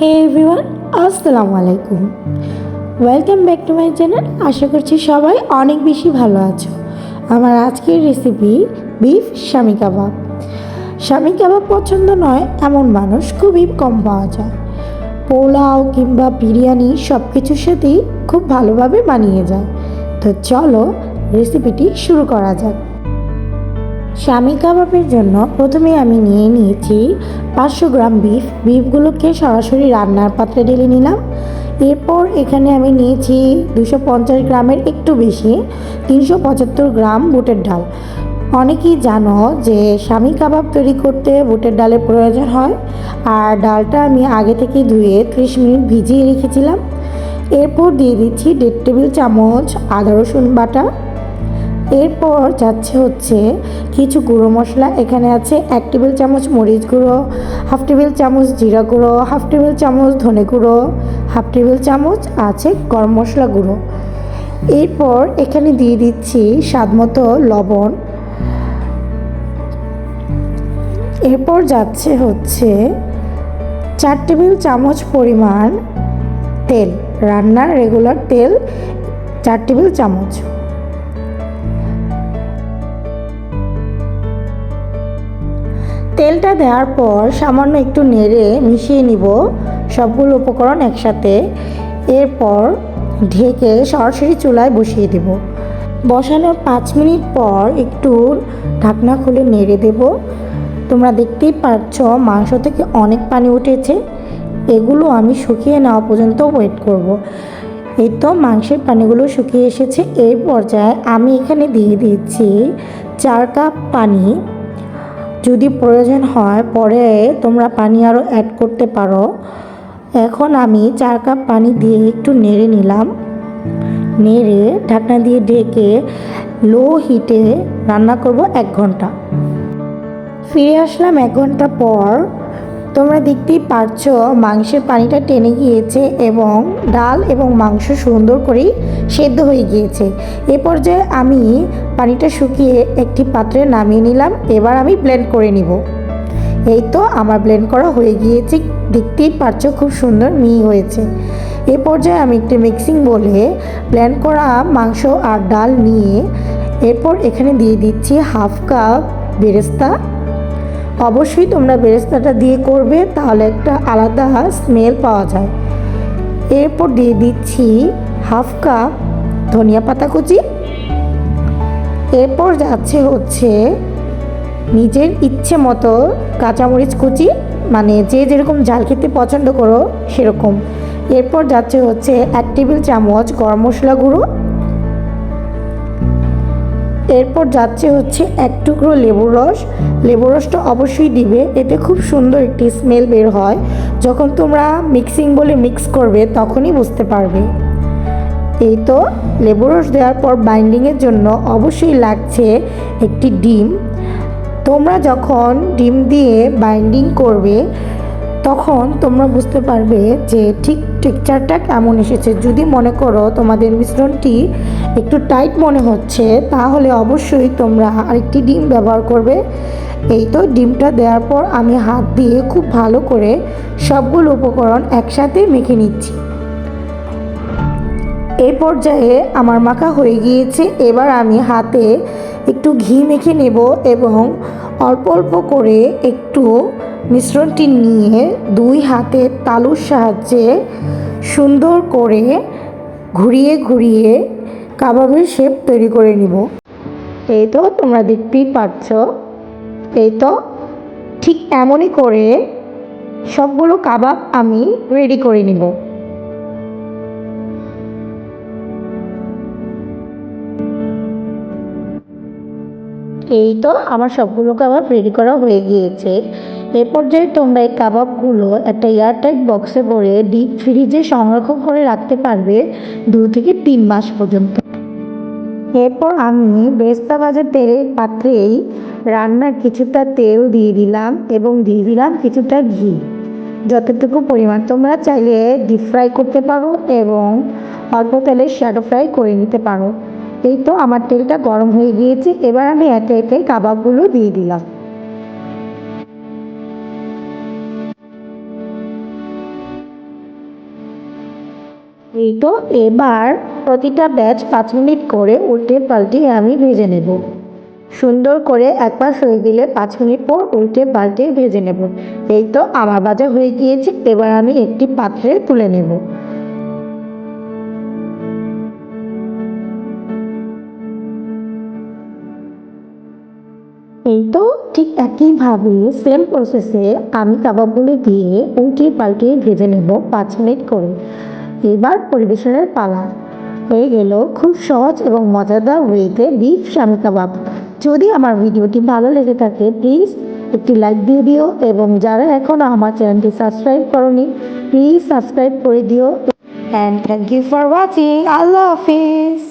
হে everyone আসসালামু আলাইকুম welcome back to my channel আশা করছি সবাই অনেক বেশি ভালো আছো। আমার আজকের রেসিপি বিফ স্বামী কাবাব স্বামী কাবাব পছন্দ নয়, এমন মানুষ খুবই কম পাওয়া যায়। পোলাও কিংবা বিরিয়ানি সব কিছুর সাথেই খুব ভালোভাবে বানিয়ে যায়। তো চলো রেসিপিটি শুরু করা যাক। স্বামী কাবাবের জন্য প্রথমে আমি নিয়ে নিয়েছি পাঁচশো গ্রাম বিফ। বিফগুলোকে সরাসরি রান্নার পাত্রে ঢেলে নিলাম। এরপর এখানে আমি নিয়েছি দুশো পঞ্চাশ গ্রামের একটু বেশি, তিনশো পঁচাত্তর গ্রাম বুটের ডাল। অনেকেই জানো যে স্বামী কাবাব তৈরি করতে বুটের ডালের প্রয়োজন হয়, আর ডালটা আমি আগে থেকে ধুয়ে ত্রিশ মিনিট ভিজিয়ে রেখেছিলাম। এরপর দিয়ে দিচ্ছি দেড় টেবিল চামচ আদা রসুন বাটা এরপর যাচ্ছে হচ্ছে কিছু গুঁড়ো মশলা। এখানে আছে এক টেবিল চামচ মরিচ গুঁড়ো, হাফ টেবিল চামচ জিরা গুঁড়ো, হাফ টেবিল চামচ ধনে গুঁড়ো, হাফ টেবিল চামচ আছে গরম মশলা গুঁড়ো। এরপর এখানে দিয়ে দিচ্ছি স্বাদ মতো লবণ। এরপর যাচ্ছে হচ্ছে চার টেবিল চামচ পরিমাণ তেল, রান্নার রেগুলার তেল চার টেবিল চামচ। তেলটা দেওয়ার পর সামান্য একটু নেড়ে মিশিয়ে নিব সবগুলো উপকরণ একসাথে। এরপর ঢেকে সরাসরি চুলায় বসিয়ে দেব। বসানোর পাঁচ মিনিট পর একটু ঢাকনা খুলে নেড়ে দেব। তোমরা দেখতেই পাচ্ছ মাংস থেকে অনেক পানি উঠেছে। এগুলো আমি শুকিয়ে নেওয়া পর্যন্ত ওয়েট করব। এই তো মাংসের পানিগুলো শুকিয়ে এসেছে। এই পর্যায়ে আমি এখানে দিয়ে দিচ্ছি চার কাপ পানি। যদি প্রয়োজন হয়, পরে তোমরা পানি আরও অ্যাড করতে পারো। এখন আমি চার কাপ পানি দিয়ে একটু নেড়ে নিলাম। নেড়ে ঢাকনা দিয়ে ঢেকে লো হিটে রান্না করব এক ঘণ্টা। ফিরে আসলাম এক ঘণ্টা পর। তোমরা দেখতেই পারছ, মাংসের পানিটা টেনে গিয়েছে এবং ডাল এবং মাংস সুন্দর করেই সেদ্ধ হয়ে গিয়েছে। এ পর্যায়ে আমি পানিটা শুকিয়ে একটি পাত্রে নামিয়ে নিলাম। এবার আমি ব্লেন্ড করে নিব। এই তো আমার ব্লেন্ড করা হয়ে গিয়েছে। দেখতেই পারছ খুব সুন্দর মিহি হয়েছে। এ পর্যায়ে আমি একটি মিক্সিং বলে ব্লেন্ড করা মাংস আর ডাল নিয়ে এরপর এখানে দিয়ে দিচ্ছি হাফ কাপ বেরেস্তা। অবশ্যই তোমরা বেরেস্তাটা দিয়ে করবে, তাহলে একটা আলাদা স্মেল পাওয়া যায়। এরপর দিয়ে দিচ্ছি হাফ কাপ ধনিয়া পাতা কুচি এরপর যাচ্ছে হচ্ছে নিজের ইচ্ছে মতো কাঁচামরিচ কুচি মানে যে যেরকম ঝাল খেতে পছন্দ করো সেরকম। এরপর যাচ্ছে হচ্ছে এক টেবিল চামচ গরম মশলা গুঁড়ো। এরপর যাচ্ছে হচ্ছে এক টুকরো লেবুর রস। লেবুর রসটা অবশ্যই দিবে, এতে খুব সুন্দর একটি স্মেল বের হয়। যখন তোমরা মিক্সিং বলে মিক্স করবে, তখনই বুঝতে পারবে। এই তো, লেবু রস দেওয়ার পর বাইন্ডিংয়ের জন্য অবশ্যই লাগছে একটি ডিম। তোমরা যখন ডিম দিয়ে বাইন্ডিং করবে, তখন তোমরা বুঝতে পারবে যে ঠিক টেক্সচারটা কেমন এসেছে। যদি মনে করো তোমাদের মিশ্রণটি একটু টাইট মনে হচ্ছে, তাহলে অবশ্যই তোমরা আরেকটি ডিম ব্যবহার করবে। এই তো, ডিমটা দেওয়ার পর আমি হাত দিয়ে খুব ভালো করে সবগুলো উপকরণ একসাথে মেখে নিচ্ছি। এই পর্যায়ে আমার মাখা হয়ে গিয়েছে। এবার আমি হাতে একটু ঘি মেখে নেব এবং অল্প অল্প করে একটু মিশ্রণটি নিয়ে দুই হাতে তালুর সাহায্যে সুন্দর করে ঘুরিয়ে ঘুরিয়ে কাবাবের শেপ তৈরি করে নিব। এই তো তোমরা দেখতেই পাচ্ছ। এই তো ঠিক এমনই করে সবগুলো কাবাব আমি রেডি করে নিব। এই তো আমার সবগুলো কাবাব রেডি করা হয়ে গিয়েছে। এ পর্যায়ে তোমরা এই কাবাবগুলো একটা এয়ারটাইট বক্সে ভরে ডিপ ফ্রিজে সংরক্ষণ করে রাখতে পারবে দু থেকে তিন মাস পর্যন্ত। এরপর আমি বেস্তা ভাজার তেলের পাত্রেই রান্নার কিছুটা তেল দিয়ে দিলাম এবং দিয়ে দিলাম কিছুটা ঘি। যতটুকু পরিমাণ তোমরা চাইলে ডিপ ফ্রাই করতে পারো এবং অল্প তেলে শ্যাডো ফ্রাই করে নিতে পারো। এই তো আমার তেলটা গরম হয়ে গিয়েছে, এবার আমি একে একে কাবাবগুলো দিয়ে দিলাম। এই তো এবার প্রতিটা ব্যাচ পাঁচ মিনিট করে উল্টে পাল্টে আমি ভেজে নেব। সুন্দর করে একবার হয়ে দিলে পাঁচ মিনিট পর উল্টে পাল্টে ভেজে নেব। এই তো আমার ভাজা হয়ে গিয়েছে, এবার আমি একটি পাত্রে তুলে নেব। এই তো ঠিক একইভাবে সেম প্রসেসে আমি কাবাবগুলো দিয়ে উল্টে পাল্টে ভেজে নেব পাঁচ মিনিট করে। এবার পরিবেশনের পালা। হয়ে গেল খুব সহজ এবং মজাদার ওয়েতে বিফ শামি কাবাব যদি আমার ভিডিওটি ভালো লেগে থাকে প্লিজ একটি লাইক দিয়ে দিও এবং যারা এখনও আমার চ্যানেলটি সাবস্ক্রাইব করনি প্লিজ সাবস্ক্রাইব করে দিও। And thank you for watching Allah Hafiz.